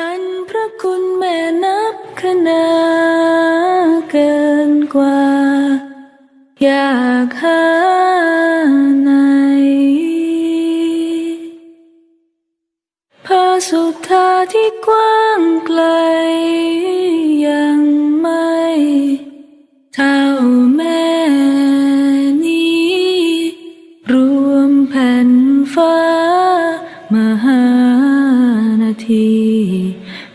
อันพระคุณแม่นับคณาเกินกว่า อยากหาไหนพระสุธาที่กว้างไกลยังไม่เท่า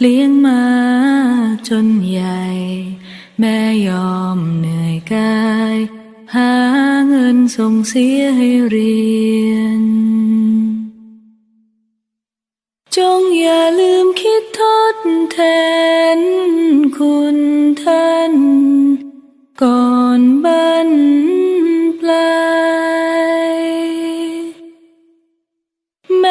เลี้ยงมาจนใหญ่ แม่ยอมเหนื่อยกาย หาเงินส่งเสียให้เรียน จงอย่าลืมคิดทดแทนคุณเธอ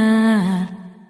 า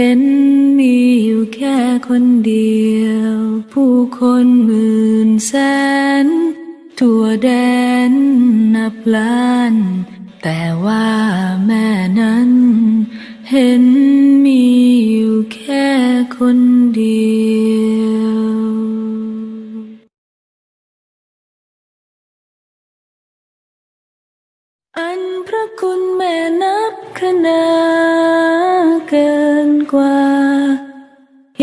เห็นมีอยู่แค่คนเดียว ผู้คนหมื่นแสน ทั่วแดนนับล้าน แต่ว่าแม่นั้น เห็น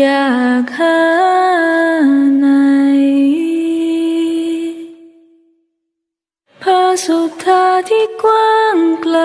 อยากหาในพระสุทธาที่กว้างไกล